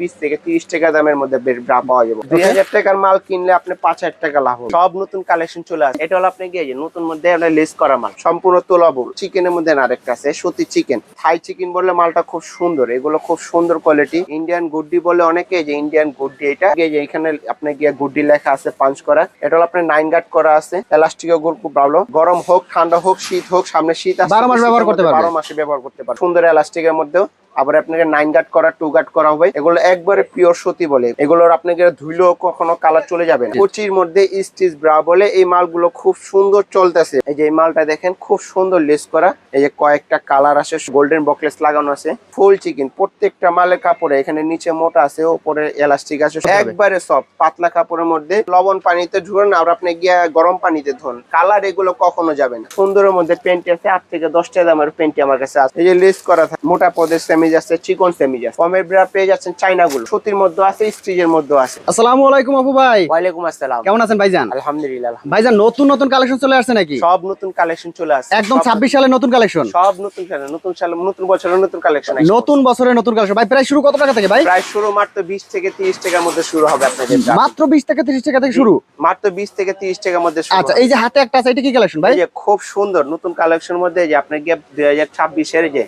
বিশ থেকে তিরিশ টাকা দামের মধ্যে ব্রা পাওয়া যাবে। দুই হাজার টাকার মাল কিনলে আপনি পাঁচ হাজার টাকা লাভ হবে। সব নতুন কালেকশন চলে আসে। এটা হলো আপনি গিয়ে নতুন মধ্যে লেস করা মাল। সম্পূর্ণ তোলাবো চিকেনের মধ্যে আরেকটা আছে সত্যি চিকেন থাই চিকেন বললে মালটা খুব সুন্দর। এগুলো খুব সুন্দর কোয়ালিটি ইন্ডিয়ান গুড্ডি বলে অনেকে যে ইন্ডিয়ান গুড্ডি এটা যে এখানে আপনি গিয়ে গুড্ডি লেখা আছে পাঞ্চ করা। এটা হলো আপনার নাইন গার্ড করা আছে। এলাস্টিক গুল খুব ভালো গরম হোক ঠান্ডা হোক শীত হোক সামনে শীত আছে বারো মাস ব্যবহার করতে পারবে। বারো মাসে ব্যবহার করতে পারবে। সুন্দর এলাস্টিকের মধ্যেও। আবার আপনাকে নাইন গার্ড করা টু গার্ড করা হবে। এগুলো একবারে পিওর সুতি বলে। এগুলোর আপনাকে ধুইলেও কখনো কালার চলে যাবে না। কুচির মধ্যে স্টিচ ব্রা বলে এই মালগুলো খুব সুন্দর চলতেছে। এই যে এই মালটা দেখেন খুব সুন্দর লেস করা। এই যে কয়েকটা কালার আছে গোল্ডেন বকলেস লাগানো আছে। ফুল চিকেন প্রত্যেকটা মালের কাপড়ে। এখানে নিচে মোটা আছে উপরে এলাস্টিক আছে একবারে সব পাতলা কাপড়ের মধ্যে লবণ পানিতে ধরুন আর আপনি গিয়া গরম পানিতে ধরুন কালার এগুলো কখনো যাবে না। সুন্দরের মধ্যে পেন্টি আছে আট থেকে দশটা দামের পেন্টি আমার কাছে আছে। এই যে লেস করা থাকে মোটা পদের সেমিজ আছে চিকন সেমিজ আছে কমের ব্রা পেয়ে যাচ্ছেন চাইনা গুলো সুতির মধ্যে আছে স্ট্রিজের মধ্যে আছে। আসসালামু আলাইকুম আপু ভাই। ওয়ালাইকুম আসসালাম। কেমন আছেন ভাইজান? আলহামদুলিল্লাহ। ভাইজান নতুন নতুন কালেকশন চলে আসছে নাকি? সব নতুন কালেকশন চলে আসছে। একদম সব- ছাব্বিশ সালের নতুন কালেকশন সব নতুন সালে নতুন সালে নতুন বছরের নতুন কালেকশন নতুন বছরের নতুন কালেকশন ভাই প্রায় শুরু কত টাকা থেকে ভাই? প্রায় শুরু মাত্র বিশ থেকে তিরিশ টাকার মধ্যে শুরু হবে আপনাদের মাত্র বিশ থেকে তিরিশ টাকা থেকে শুরু? মাত্র বিশ থেকে তিরিশ টাকার মধ্যে শুরু আচ্ছা এই যে হাতে একটা আছে এটা কি কালেকশন ভাই? খুব সুন্দর নতুন কালেকশন মধ্যে যে আপনার গিয়ে দুই হাজার ছাব্বিশের যে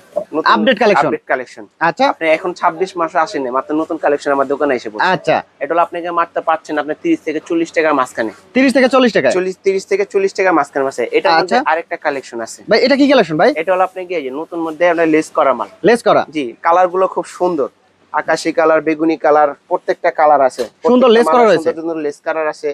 আপডেট কালেকশন আচ্ছা। আপনি এখন ছাব্বিশ মাসে আসেনি মাত্র নতুন কালেকশন আমার দোকানে এসে পড়ছে। আচ্ছা। এটা হলো আপনাকে মাত্র পাচ্ছেন আপনি তিরিশ থেকে চল্লিশ টাকার মাঝখানে। তিরিশ থেকে চল্লিশ টাকা চল্লিশ তিরিশ থেকে চল্লিশ টাকার মাঝখানে মাসে এটা আচ্ছা। আরেকটা কালেকশন আছে। ভাই এটা কি কালেকশন ভাই? এটা হলো আপনি গিয়ে নতুন মধ্যে আপনার লেস করা মাল। লেস করা? জি কালারগুলো খুব সুন্দর। আকাশি কালার বেগুনি কালার প্রত্যেকটা কালার আছে। সুন্দর করা রয়েছে। সুন্দর লেস কালার আছে।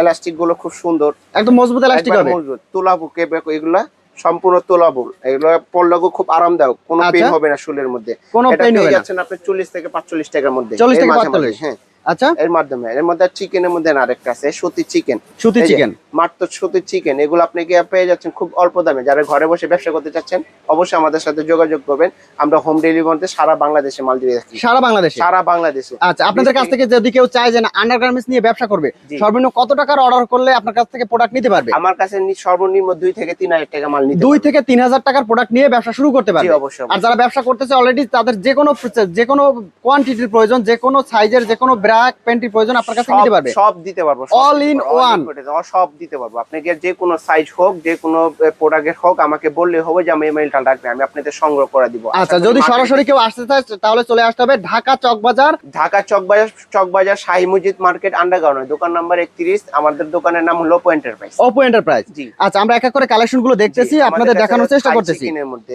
এলাস্টিকগুলো খুব সুন্দর। একদম মজবুত এলাস্টিক হবে। মজবুত। তোলাবু কেবে এগুলা সম্পূর্ণ তোলাবুল। এগুলো পড়লেও খুব আরামদায়ক কোনো পেন আচ্ছা। হবে না শুলের মধ্যে। কোনো পেন হবে না। যাচ্ছেন আপনি চল্লিশ থেকে পাঁচচল্লিশ টাকার মধ্যে। 40 থেকে 45 হ্যাঁ। আচ্ছা। এর মাধ্যমে এর মধ্যে চিকেনের মধ্যে আরেকটা আছে সুতি চিকেন সুতি চিকেন মাত্র সুতি চিকেন এগুলো আপনি গিয়ে পেয়ে যাচ্ছেন খুব অল্প দামে। যারা ঘরে বসে ব্যবসা করতে চাচ্ছেন অবশ্যই আমাদের সাথে যোগাযোগ করবেন। আমরা হোম ডেলিভারিতে সারা বাংলাদেশে মাল দিয়ে থাকি। সারা বাংলাদেশে? সারা বাংলাদেশে। আচ্ছা আপনাদের কাছ থেকে যদি কেউ চায় যে আন্ডারগার্মেন্টস নিয়ে ব্যবসা করবে সর্বনিম্ন কত টাকার অর্ডার করলে আপনার কাছ থেকে প্রোডাক্ট নিতে পারবে? আমার কাছে সর্বনিম্ন দুই থেকে তিন হাজার টাকা মাল নিতে দুই থেকে তিন হাজার টাকার প্রোডাক্ট নিয়ে ব্যবসা শুরু করতে পারবে। অবশ্যই আর যারা ব্যবসা করতেছে অলরেডি তাদের যে কোনো যে কোনো কোয়ান্টিটির প্রয়োজন যে কোনো সাইজের যে কোনো ব্র্যাক প্যান্টির প্রয়োজন আপনার কাছে নিতে পারবে। সব দিতে পারব in করে দেবো, সব দিতে পারব। আপনাকে যে কোনো সাইজ হোক যে কোনো প্রোডাক্টের হোক আমাকে বললে হবে যে আমি ইমেলটা রাখবে আমি আপনাদের সংগ্রহ করে দিব। আচ্ছা যদি সরাসরি কেউ আসতে চায় তাহলে চলে আসতে হবে ঢাকা চক বাজার। ঢাকা চকবাজার চকবাজার শাহী মসজিদ মার্কেট আন্ডারগ্রাউন্ড দোকান নাম্বার একত্রিশ আমাদের দোকানের নাম হলো পো এন্টারপ্রাইজ ওপো এন্টারপ্রাইজ জি। আচ্ছা আমরা এক এক করে কালেকশনগুলো দেখতেছি আপনাদের দেখানোর চেষ্টা করতেছি।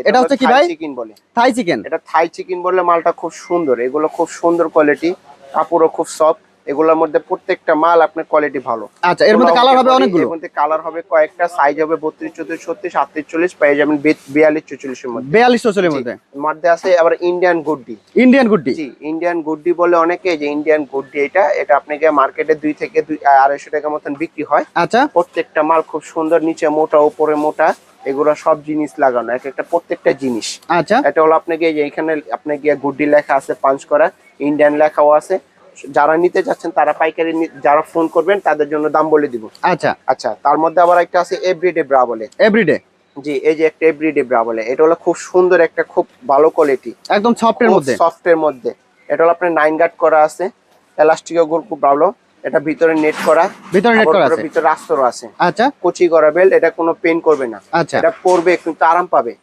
এটা হচ্ছে কি ভাই? চিকেন বলে। থাই চিকেন এটা থাই চিকেন বললে মালটা খুব সুন্দর এগুলো খুব সুন্দর কোয়ালিটি কাপড়ও খুব সফট এগুলোর মধ্যে প্রত্যেকটা মাল আপনার কোয়ালিটি ভালো। আচ্ছা এর মধ্যে কালার হবে অনেকগুলো? এর মধ্যে কালার হবে কয়েকটা সাইজ হবে বত্রিশ চৌত্রিশ ছত্রিশ আটত্রিশ চল্লিশ পেয়ে যাবেন বিয়াল্লিশ চল্লিশের মধ্যে। বিয়াল্লিশ চল্লিশের মধ্যে? মধ্যে আছে আবার ইন্ডিয়ান গুড্ডি ইন্ডিয়ান গুড্ডি জি ইন্ডিয়ান গুড্ডি বলে অনেকে যে ইন্ডিয়ান গুড্ডি এটা এটা আপনাকে মার্কেটে দুই থেকে দুই আড়াইশো টাকা মতন বিক্রি হয়। আচ্ছা। প্রত্যেকটা মাল খুব সুন্দর নিচে মোটা উপরে মোটা এগুলো সব জিনিস লাগানো এক একটা প্রত্যেকটা জিনিস। আচ্ছা। এটা হলো আপনাকে যে এখানে আপনি গিয়ে গুড্ডি লেখা আছে পাঞ্চ করা। ইন্ডিয়ান লেখাও আছে। যারা নিতে চাচ্ছেন তারা পাইকারি যারা ফোন করবেন তাদের জন্য দাম বলে দিব। আচ্ছা। আচ্ছা তার মধ্যে আবার একটা আছে এভরিডে ব্রা বলে। এভরিডে জি এই যে একটা এভরিডে ব্রা বলে এটা হলো খুব সুন্দর একটা খুব ভালো কোয়ালিটি একদম সফটের মধ্যে? সফটের মধ্যে। এটা হলো আপনার নাইন গার্ড করা আছে এলাস্টিকও গুল খুব ভালো এটা ভিতরে নেট করা ভিতরে নেট করা আছে? ভিতরে আস্তরও আছে। আচ্ছা। কুচি করা বেল্ট এটা কোনো পেন করবে না। আচ্ছা। এটা পরবে কিন্তু আরাম পাবে।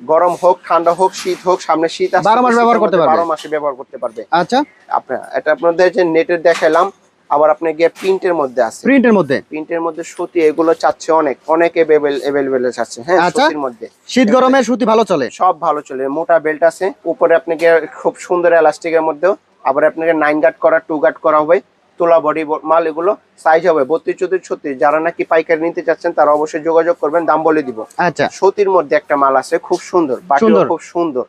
গরম হোক ঠান্ডা হোক শীত হোক সামনে শীত আসছে, বারো মাস ব্যবহার করতে পারবে। বারো মাসে ব্যবহার করতে পারবে। আচ্ছা। আপনার এটা আপনাদের যে নেটের দেখালাম আবার আপনি গিয়ে প্রিন্টের মধ্যে আছে। প্রিন্টের মধ্যে? প্রিন্টের মধ্যে সুতি এগুলো চাচ্ছে অনেক অনেক অ্যাভেলেবেল চাচ্ছে। হ্যাঁ আচ্ছা। সুতির মধ্যে। শীত গরমে সুতি ভালো চলে? সব ভালো চলে মোটা বেল্ট আছে। উপরে আপনাকে খুব সুন্দর এলাস্টিকের মধ্যেও আবার আপনাকে নাইন গার্ড করা টু গার্ড করা হবে। তোলা বডি মাল এগুলো সাইজ হবে। বত্রিশ চৌত্রিশ ছত্রিশ। যারা নাকি পাইকারি নিতে চাচ্ছেন তারা অবশ্যই যোগাযোগ করবেন দাম বলে দিব। আচ্ছা। সতির মধ্যে একটা মাল আছে খুব সুন্দর। খুব সুন্দর।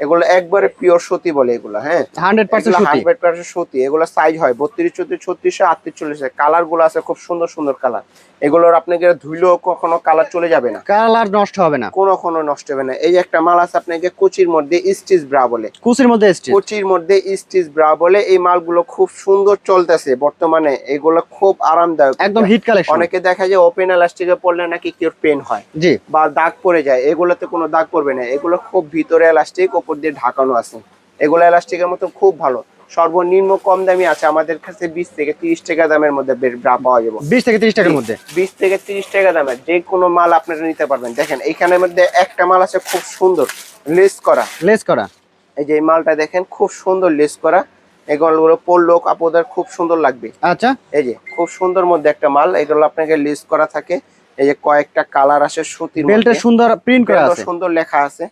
এগুলো একবারে পিওর সুতি বলে এগুলো হ্যাঁ? হান্ড্রেড পার্সেন্ট হান্ড্রেড পার্সেন্ট সুতি। এগুলো সাইজ হয় বত্রিশ চৌত্রিশ ছত্রিশশো আটত্রিশ চল্লিশ। কালারগুলো আছে খুব সুন্দর সুন্দর কালার এগুলোর আপনাকে ধুইলেও কখনো কালার চলে যাবে না। কালার নষ্ট হবে না। কোনো কোনো নষ্ট হবে না। এই একটা মাল আছে আপনাকে কুচির মধ্যে স্টিচ ব্রা বলে। কুচির মধ্যে কুচির মধ্যে স্টিচ ব্রা বলে। এই মালগুলো খুব সুন্দর চলতেছে বর্তমানে। এগুলো খুব আরামদায়ক। একদম হিট কালেকশন অনেকে দেখা যায় ওপেন এলাস্টিকে পড়লে নাকি কেউ পেন হয়। জি। বা দাগ পড়ে যায়। এগুলোতে কোনো দাগ পড়বে না। এগুলো খুব ভিতরে এলাস্টিক ওপর দিয়ে ঢাকানো আছে। এগুলো এলাস্টিকের মতো খুব ভালো। সর্বনিম্ন কম দামি আছে। আমাদের কাছে বিশ থেকে তিরিশ টাকা দামের মধ্যে ব্রা পাওয়া যাবে। বিশ থেকে তিরিশ টাকার মধ্যে? বিশ থেকে তিরিশ টাকা দামের। যে কোনো মাল আপনারা নিতে পারবেন। দেখেন এখানের মধ্যে একটা মাল আছে খুব সুন্দর লেস করা। লেস করা? এই যে এই মালটা দেখেন খুব সুন্দর লেস করা। এগুলো পড়ল কাপড়দের খুব সুন্দর লাগবে। আচ্ছা। এই যে খুব সুন্দর মধ্যে একটা মাল। এগুলো আপনাকে লিস্ট করা থাকে। এই যে কয়েকটা কালার আসে সুতির সুন্দর প্রিন্ট করা আছে। সুন্দর লেখা আছে।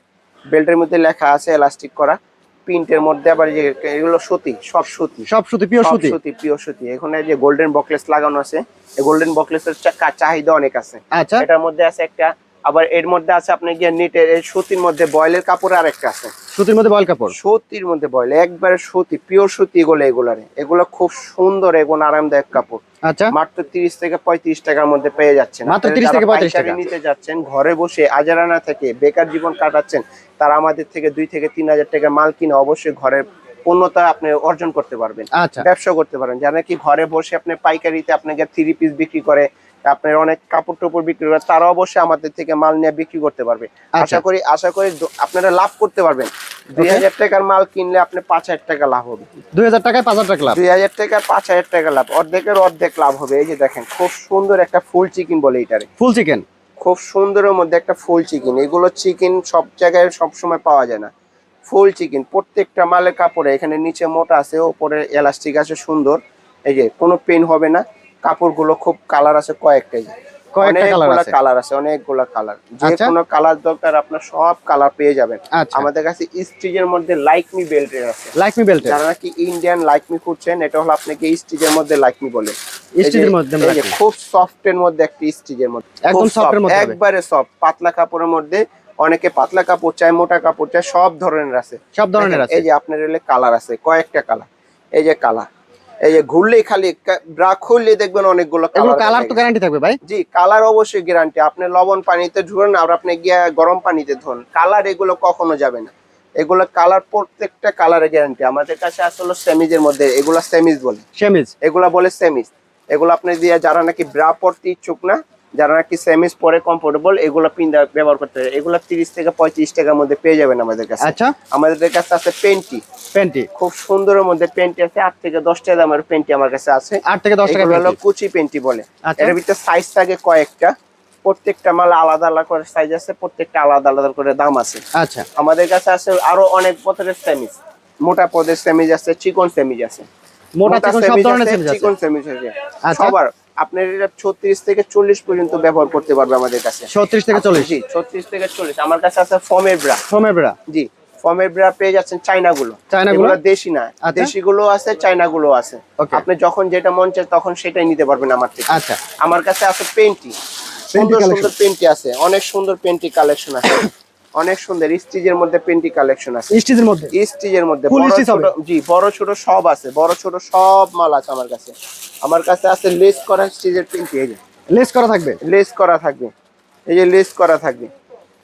বেল্টের মধ্যে লেখা আছে এলাস্টিক করা। প্রিন্টের মধ্যে আবার যে এগুলো সুতি সব সুতি। সব সুতি পিওর সতী সুতি? সুতি পিওর সুতি। এখানে যে গোল্ডেন বকলেস লাগানো আছে এই গোল্ডেন বকলেসের চাহিদা অনেক আছে। আচ্ছা। এটার মধ্যে আছে একটা আবার এর মধ্যে আছে আপনি গিয়ে নেটের এই সুতির মধ্যে বয়েলের কাপড় আর একটা আছে। সুতির মধ্যে বয়েল কাপড়? সুতির মধ্যে বয়েল একবারে সুতি পিওর সুতি এগুলো এগুলারে। এগুলো খুব সুন্দর এগুলো আরামদায়ক কাপড়। আচ্ছা। মাত্র তিরিশ থেকে পঁয়ত্রিশ টাকার মধ্যে পেয়ে যাচ্ছেন। মাত্র 30 থেকে 35 টাকা। নিতে যাচ্ছেন ঘরে বসে আজারানা থেকে বেকার জীবন কাটাচ্ছেন তারা আমাদের থেকে দুই থেকে তিন হাজার টাকা মাল কিনে অবশ্যই ঘরের পণ্যতা আপনি অর্জন করতে পারবেন। আচ্ছা। ব্যবসা করতে পারেন। যারা কি ঘরে বসে আপনি পাইকারিতে আপনাকে থ্রি পিস বিক্রি করে আপনার অনেক কাপড় টুপড় বিক্রি করে তারা অবশ্যই আমাদের থেকে মাল নিয়ে বিক্রি করতে পারবে। আচ্ছা। আশা করি আশা করি আপনারা লাভ করতে পারবেন। দুই হাজার টাকার মাল কিনলে আপনি পাঁচ হাজার টাকা লাভ হবে। দুই হাজার টাকায় পাঁচ হাজার টাকা লাভ। দুই হাজার পাঁচ হাজার টাকা লাভ। অর্ধেকের অর্ধেক লাভ হবে। এই যে দেখেন খুব সুন্দর একটা ফুল চিকেন বলে এটারে ফুল চিকেন? খুব সুন্দরের মধ্যে একটা ফুল চিকেন। এগুলো চিকেন সব জায়গায় সব সময় পাওয়া যায় না। ফুল চিকেন প্রত্যেকটা মালের কাপড়ে। এখানে নিচে মোটা আছে ওপরে এলাস্টিক আছে সুন্দর। এই যে কোনো পেন হবে না। কাপড়গুলো খুব কালার আছে কয়েকটাই। কয়েকটা কালার আছে? কালার আছে অনেকগুলো কালার যে আচ্ছা। কোনো কালার দরকার আপনার সব কালার পেয়ে যাবেন। আচ্ছা। আমাদের কাছে মধ্যে লাইকমি বেল্টের আছে। লাইকমি যারা নাকি ইন্ডিয়ান লাইকমি খুঁজছেন এটা হলো আপনাকে স্টিজের মধ্যে লাইকমি বলে। স্টিচের মধ্যে খুব সফট এর মধ্যে একটা স্টিচের মধ্যে। একদম খুব এর মধ্যে একবারে সফট পাতলা কাপড়ের মধ্যে অনেকে পাতলা কাপড় চায় মোটা কাপড় চায় সব ধরনের আছে। সব ধরনের আছে। এই যে আপনার এলে কালার আছে কয়েকটা কালার এই যে কালার এই যে ঘুরলেই খালি ব্রা খুললে দেখবেন অনেকগুলো কালার কালার তো গ্যারান্টি থাকবে ভাই? জি কালার অবশ্যই গ্যারান্টি আপনি লবণ পানিতে ধুন আর আপনি গিয়ে গরম পানিতে ধুন। কালার এগুলো কখনো যাবে না। এগুলো কালার প্রত্যেকটা কালারের গ্যারান্টি আমাদের কাছে আসলে সেমিজের মধ্যে এগুলো সেমিজ বলে। সেমিজ এগুলা বলে সেমিজ এগুলো আপনি দিয়ে যারা নাকি ব্রা পরতে ইচ্ছুক না যারা নাকি সেমিস পরে কমফোর্টেবল এগুলো পিন্দা ব্যবহার করতে হবে এগুলো তিরিশ থেকে পঁয়ত্রিশ টাকার মধ্যে পেয়ে যাবেন আমাদের কাছে। আচ্ছা। আমাদের কাছে আছে পেন্টি প্যান্টি খুব সুন্দরের মধ্যে পেন্টি আছে। আট থেকে দশ টাকা দামের পেন্টি আমার কাছে আছে। আট থেকে দশ টাকা এগুলো হলো কুচি পেন্টি বলে। আচ্ছা। এর ভিতরে সাইজ থাকে কয়েকটা। প্রত্যেকটা মাল আলাদা আলাদা করে সাইজ আছে। প্রত্যেকটা আলাদা আলাদা করে দাম আছে। আচ্ছা। আমাদের কাছে আছে আরও অনেক পথের সেমিস মোটা পদের সেমিজ আছে চিকন সেমিজ আছে। মোটা চিকন সব ধরনের সেমিজ আছে? চিকন সেমিজ আছে। আচ্ছা। সবার আপনার এটা ছত্রিশ থেকে চল্লিশ পর্যন্ত ব্যবহার করতে পারবে আমাদের কাছে। ছত্রিশ থেকে চল্লিশ? জি ছত্রিশ থেকে চল্লিশ। আমার কাছে আছে ফর্মের ব্রা। সোমের বেড়া জি ফর্মের ব্রা পেয়ে যাচ্ছেন চাইনা গুলো চায়নাগুলো? এগুলো দেশি না। আচ্ছা। দেশি গুলো আছে চাইনা গুলো আছে আপনি যখন যেটা মন চায় তখন সেটাই নিতে পারবেন আমার থেকে। আচ্ছা। আমার কাছে আছে পেন্টি সুন্দর সুন্দর পেন্টি আছে। অনেক সুন্দর পেন্টি কালেকশন আছে। অনেক সুন্দর স্টিজের মধ্যে পেন্টি কালেকশন আছে। স্টিচের মধ্যে? স্টিজের মধ্যে? জি বড় ছোট সব আছে। বড় ছোট সব মাল আছে আমার কাছে। আমার কাছে আছে লেস করা স্টিজের পেন্টি এই যে। লেস করা থাকবে? লেস করা থাকবে। এই যে লেস করা থাকবে।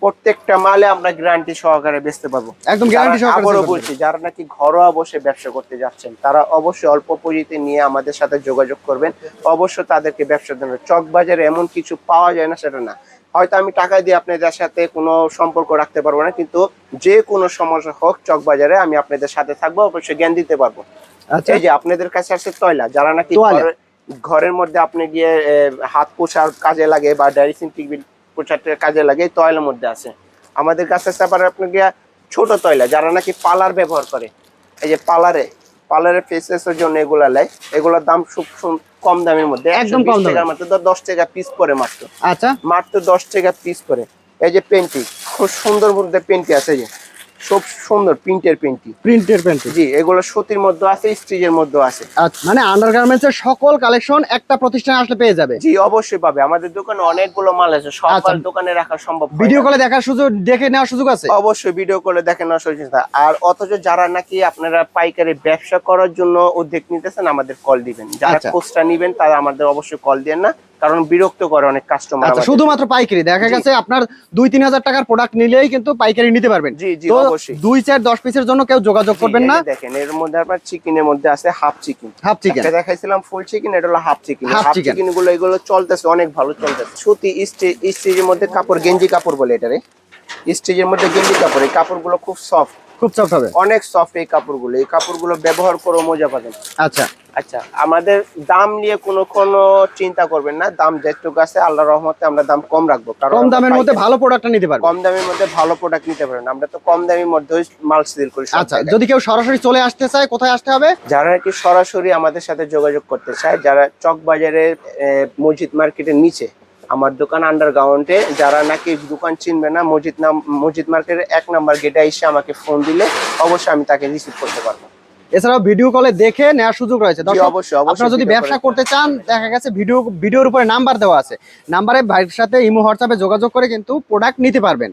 প্রত্যেকটা মালে আমরা গ্যারান্টি সহকারে বেচতে পারব একদম গ্যারান্টি যারা- সহকারে আবারও বলছি যারা নাকি ঘরোয়া বসে ব্যবসা করতে যাচ্ছেন তারা অবশ্যই অল্প পুঁজিতে নিয়ে আমাদের সাথে যোগাযোগ করবেন। অবশ্যই তাদেরকে ব্যবসা দেবেন। চক বাজারে এমন কিছু পাওয়া যায় না সেটা না। হয়তো আমি টাকা দিয়ে আপনাদের সাথে কোনো সম্পর্ক রাখতে পারব না কিন্তু যে কোনো সমস্যা হোক চক বাজারে আমি আপনাদের সাথে থাকব অবশ্যই জ্ঞান দিতে পারব। আচ্ছা। এই যে আপনাদের কাছে আছে তয়লা যারা নাকি ঘরের মধ্যে আপনি গিয়ে হাত পোছার কাজে লাগে বা ডাইরিসিন টিভি পোছার কাজে লাগে তয়লার মধ্যে আছে। আমাদের কাছে আছে আবার আপনি গিয়ে ছোট তয়লা যারা নাকি পালার ব্যবহার করে। এই যে পালারে পালারের ফেসেসের জন্য এগুলা লাই এগুলোর দাম খুব কম দামের মধ্যে একদম কম। টাকার মাত্র দশ টাকা পিস করে মাত্র। আচ্ছা। মাত্র দশ টাকা পিস করে। এই যে পেন্টি খুব সুন্দর মধ্যে পেন্টি আছে এই যে। খুব সুন্দর প্রিন্টের পেন্টি। প্রিন্টের প্যান্টি জি এগুলো সুতির মধ্যে আছে স্টিচের মধ্যে আছে। আচ্ছা মানে আন্ডারগার্মেন্টস এর সকল কালেকশন একটা প্রতিষ্ঠানে আসলে পেয়ে যাবে? জি অবশ্যই পাবে। আমাদের দোকানে অনেকগুলো মাল আছে সব আচ্ছা। দোকানে রাখা সম্ভব ভিডিও কলে দেখার সুযোগ দেখে নেওয়ার সুযোগ আছে? অবশ্যই ভিডিও করে দেখেন না সচেতনতা আর অথচ যারা নাকি আপনারা পাইকারি ব্যবসা করার জন্য উদ্যোগ নিতেছেন আমাদের কল দিবেন। যারা আচ্ছা। কোর্সটা নিবেন তারা আমাদের অবশ্যই কল দেন না। কারণ বিরক্ত করে অনেক কাস্টমার আচ্ছা শুধুমাত্র পাইকারি। দেখা গেছে আপনার দুই তিন হাজার টাকার প্রোডাক্ট নিলেই কিন্তু পাইকারি নিতে পারবেন। জি জি অবশ্যই। দুই চার দশ পিসের জন্য কেউ যোগাযোগ করবেন না। দেখেন এর মধ্যে আপনার চিকেনের মধ্যে আছে হাফ চিকেন হাফ চিকেন দেখাইছিলাম ফুল চিকেন এটা হলো হাফ চিকেন হাফ চিকেনগুলো এগুলো চলতেছে অনেক ভালো চলতেছে। সুতি স্টিচের মধ্যে কাপড় গেঞ্জি কাপড় বলে এটারে। স্টিচের মধ্যে গেঞ্জি কাপড় এই কাপড়গুলো খুব সফট খুব সফট হবে? অনেক সফট এই কাপড়গুলো। এই কাপড়গুলো ব্যবহার করে মজা পাবেন আচ্ছা। আচ্ছা আমাদের দাম নিয়ে কোনো কোনো চিন্তা করবেন না। দাম যেটুকু আছে আল্লাহ রহমতে আমরা দাম কম রাখব। কারণ কম দামের মধ্যে ভালো প্রোডাক্টটা নিতে পারবে। কম দামের মধ্যে ভালো প্রোডাক্ট নিতে পারেন আমরা তো কম দামের মধ্যে মাল সেল করি আচ্ছা যদি কেউ সরাসরি চলে আসতে চায় কোথায় আসতে হবে? যারা কি সরাসরি আমাদের সাথে যোগাযোগ করতে চায় যারা চক বাজারের মসজিদ মার্কেটের নিচে আমার দোকান আন্ডারগ্রাউন্ডে যারা নাকি দোকান চিনবে না মসজিদ নাম মসজিদ মার্কেটের এক নাম্বার গেটে এসে আমাকে ফোন দিলে অবশ্যই আমি তাকে রিসিভ করতে পারব। এছাড়াও ভিডিও কলে দেখে নেওয়ার সুযোগ রয়েছে। অবশ্যই অবশ্যই আপনারা যদি ব্যবসা করতে চান দেখা গেছে ভিডিও ভিডিওর উপরে নাম্বার দেওয়া আছে। নাম্বারে ভাইয়ের সাথে ইমো হোয়াটসঅ্যাপে যোগাযোগ করে কিন্তু প্রোডাক্ট নিতে পারবেন।